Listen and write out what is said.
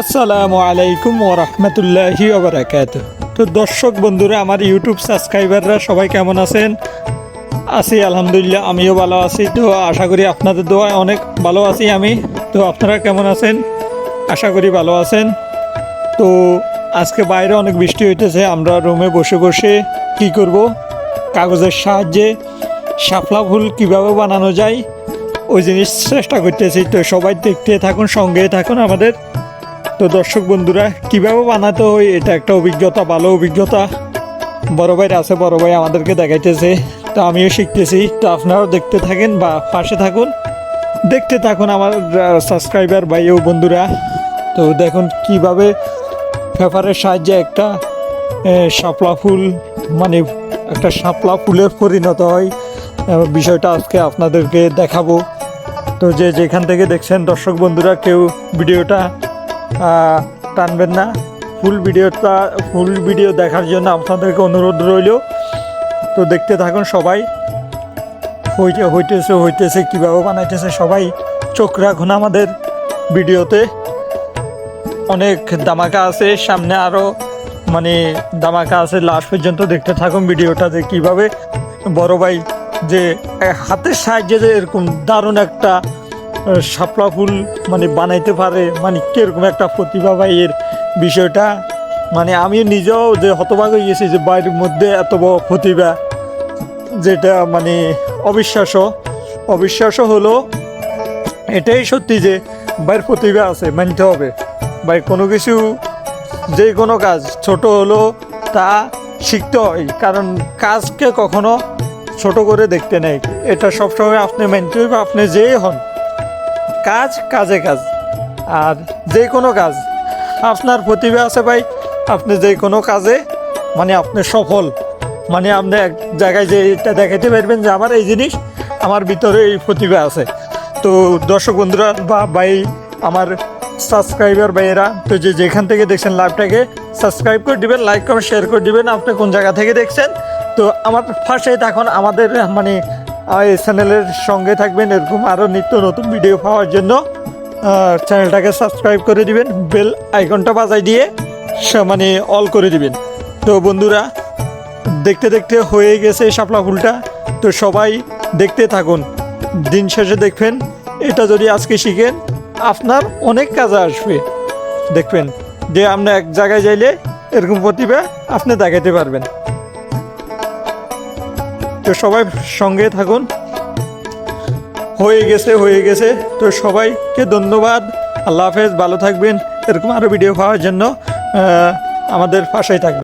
আসসালামু আলাইকুম ওরহমতুল্লাহি ওবরাকাত তো দর্শক বন্ধুরা, আমার ইউটিউব সাবস্ক্রাইবাররা সবাই কেমন আছেন? আছি, আলহামদুলিল্লাহ, আমিও ভালো আছি। তো আশা করি আপনাদের দোয়ায় অনেক ভালো আছি আমি। তো আপনারা কেমন আছেন? আশা করি ভালো আছেন। তো আজকে বাইরে অনেক বৃষ্টি হইতেছে, আমরা রুমে বসে বসে কি করব? কাগজের সাহায্যে শাপলা ফুল কীভাবে বানানো যায়? ওই জিনিস চেষ্টা করতেছি। তো সবাই দেখতে থাকুন, সঙ্গে থাকুন আমাদের। তো দর্শক বন্ধুরা, কীভাবে বানাতে হয় এটা একটা অভিজ্ঞতা, ভালো অভিজ্ঞতা। বড় ভাইর আছে, বড় ভাই আমাদেরকে দেখাইতেছে। তো আমিও শিখতেছি। তো আপনারাও দেখতে থাকেন বা পাশে থাকুন। দেখতে থাকুন আমার সাবস্ক্রাইবার ভাই ও বন্ধুরা। তো দেখুন কীভাবে পেপারের সাহায্যে একটা শাপলা ফুল মানে একটা শাপলা ফুলের পরিণত হয়। বিষয়টা আজকে আপনাদেরকে দেখাবো। তো যে যেখান থেকে দেখছেন দর্শক বন্ধুরা, কেউ ভিডিওটা টানবেন না। ফুল ভিডিওটা ফুল ভিডিও দেখার জন্য আপনাদেরকে অনুরোধ রইল। তো দেখতে থাকুন সবাই। হইতে, হইতেছে হইতেছে, কীভাবে বানাইতেছে সবাই চোখ রাখুন আমাদের ভিডিওতে অনেক দামাকা আছে, সামনে আরও মানে দামাকা আছে। লাস্ট পর্যন্ত দেখতে থাকুন ভিডিওটা যে কীভাবে বড় ভাই যে, হাতের সাহায্যে যে এরকম দারুণ একটা শাপলা ফুল মানে বানাইতে পারে মানে কীরকম একটা প্রতিভা ভাই এর বিষয়টা? মানে আমি নিজেও যে হতবাক হয়ে গেছি যে বাইরের মধ্যে এত বড় প্রতিভা, যেটা মানে অবিশ্বাস্য। অবিশ্বাস্য হলো, এটাই সত্যি যে বাইর প্রতিভা আছে, মানতে হবে। ভাই কোনো কিছু, যে কোনো কাজ ছোট হলো তা শিখতে হয়, কারণ কাজকে কখনো ছোট করে দেখতে নেই। এটা সবসময় আপনি মানতে হবে, আপনি যেই হন কাজ, কাজে কাজ। আর যে কোনো কাজ। আপনার প্রতিভা আছে ভাই, আপনি যে কোনো কাজে মানে আপনি সফল। মানে আপনি এক জায়গায় যে এটা দেখাতে পারবেন যে আমার এই জিনিস, আমার ভিতরে এই প্রতিভা আছে। তো দর্শক বন্ধুরা বা ভাই, আমার সাবস্ক্রাইবার ভাইয়েরা, তো যে যেখান থেকে দেখছেন লাইভটাকে সাবস্ক্রাইব করে দিবেন, লাইক, কমেন্ট শেয়ার করে দিবেন। আপনি কোন জায়গা থেকে দেখছেন? তো আমার ফার্স্টে এখন আমাদের মানে আমার এই চ্যানেলের সঙ্গে থাকবেন এরকম আরও নিত্য নতুন ভিডিও পাওয়ার জন্য। চ্যানেলটাকে সাবস্ক্রাইব করে দিবেন বেল আইকনটা বাজাই দিয়ে মানে অল করে দিবেন। তো বন্ধুরা, দেখতে দেখতে হয়ে গেছে শাপলা ফুলটা। তো সবাই দেখতে থাকুন। দিন শেষে দেখবেন, এটা যদি আজকে শিখেন, আপনার অনেক কাজে আসবে। দেখবেন যে আপনি এক জায়গায় যাইলে এরকম প্রতিভা আপনি দেখাতে পারবেন। তো সবাই সঙ্গে থাকুন। হয়ে গেছে হয়ে গেছে। তো সবাইকে ধন্যবাদ। আল্লাহ হাফেজ, ভালো থাকবেন। এরকম আরও ভিডিও পাওয়ার জন্য আমাদের পাশেই থাকবেন।